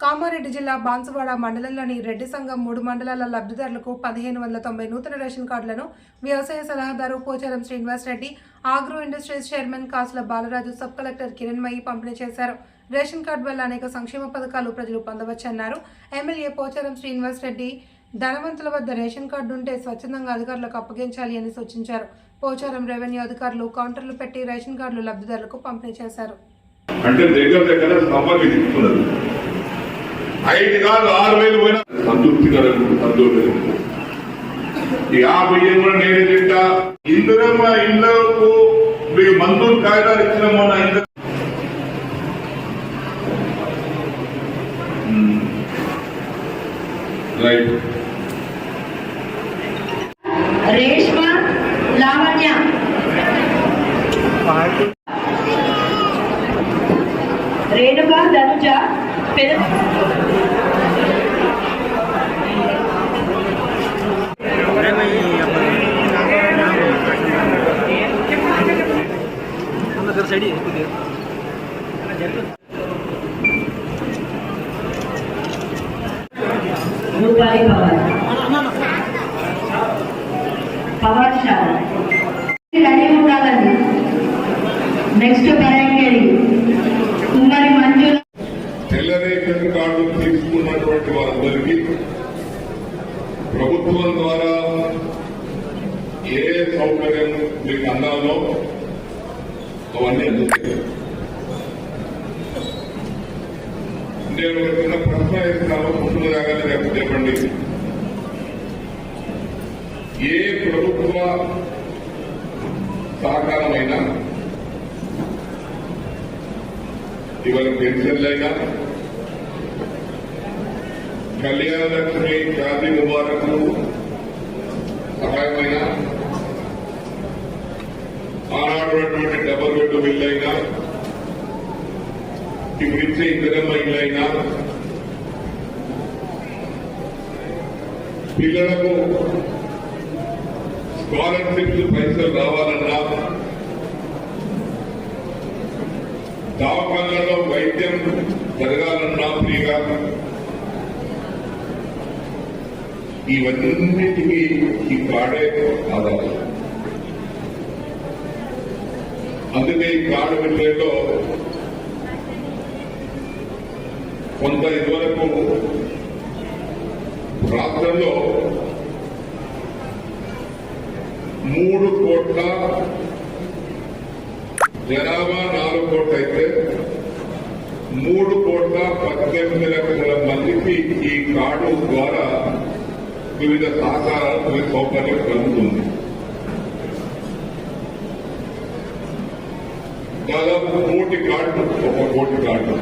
కామారెడ్డి జిల్లా బాన్సువాడ మండలంలోని రెడ్డి సంఘం మూడు మండలాల లబ్ధిదారులకు పదిహేను వందల తొంభై నూతన రేషన్ కార్డులను వ్యవసాయ సలహాదారు Pocharam Srinivas Reddy agro industries chairman Kasula Balaraju sub collector Kiranmayi పంపిణీ చేశారు. రేషన్ కార్డు వల్ల అనేక సంక్షేమ పథకాలు ప్రజలు పొందవచ్చన్నారు. ఎమ్మెల్యే పోచారం శ్రీనివాస్ రెడ్డి ధనవంతుల వద్ద రేషన్ కార్డు ఉంటే స్వచ్ఛందంగా అధికారులకు అప్పగించాలి అని సూచించారు. పోచారం రెవెన్యూ అధికారులు కౌంటర్లు పెట్టి రేషన్ కార్డులు లబ్ధిదారులకు పంపిణీ చేశారు. అంటే దగ్గర దగ్గర ఐదు కాదు ఆరు వేలు పోయినా సంతృప్తికరంగా సంతోషం. ఈ ఆ బియ్యం కూడా నేనే తింటా. ఇందులో ఇళ్ళకు మీకు మందులు కాగితాలు ఇచ్చిన మొన్న ఇందులో రైట్. రేష్మ లావణ్య. তনুজা ಸೈಡಿ ರೂಪಾಲಿ ಪವನ್ ಪವನ್ ಶಾಲೆ తెల్ల కార్డు తీసుకున్నటువంటి వారందరికీ ప్రభుత్వం ద్వారా ఏ సౌకర్యం మీకు అందాలో అవన్నీ అందుతాయి. నేను ఒక చిన్న ప్రశ్న ఇస్తాను ముందు రాగానే రేపు చెప్పండి. ఏ ప్రభుత్వ సహకారమైనా ఇవాళ పెన్షన్లైనా Kalyana Lakshmi Shaadi Mubarak సహాయమైన ఆనాడున్నటువంటి double bed bill అయినా ఇప్పుడు ఇచ్చే ఇంధనం ఇల్లైనా పిల్లలకు స్కాలర్షిప్స్ పైసలు రావాలన్నా దవాఖానలో వైద్యం జరగాలన్నా ఫ్రీగా ఇవన్నిటికీ ఈ కాడే ఆధారం అందుకే ఈ కార్డు విషయంలో కొంత ఇదివరకు రాష్ట్రంలో మూడు కోట్ల జనాభా నాలుగు కోట్ల అయితే మూడు కోట్ల పద్దెనిమిది లక్షల మందికి ఈ కార్డు ద్వారా వివిధ సహకారాలు వివిధ సౌకర్యం కలుగుతుంది దాదాపు కోటి కార్డు ఒక కోటి కార్డు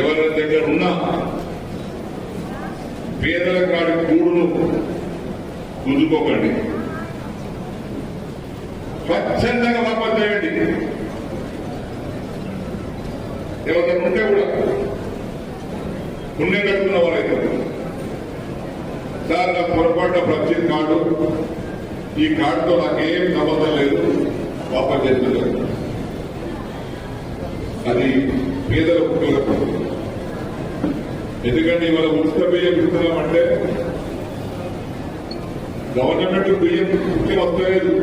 ఎవరి దగ్గర ఉన్నా పేదల కాడి కూడును గుంజుకోకండి స్వచ్ఛందంగా వాపస్ చేయండి. ఎవరైనా ఉంటే కూడా పుణ్యం కట్టుకున్న వాళ్ళైతే. సార్ నా పొరపాటు ప్రత్యేక కార్డు ఈ కార్డుతో నాకేం సంబంధం లేదు. వాపస్ చేస్తున్నారు అది పేదల ఉపయోగపడుతుంది ఎందుకంటే ఇవాళ ఉచిత బియ్యం ఇస్తున్నామంటే గవర్నమెంట్ బియ్యం ముఖ్యం వస్తలేదు.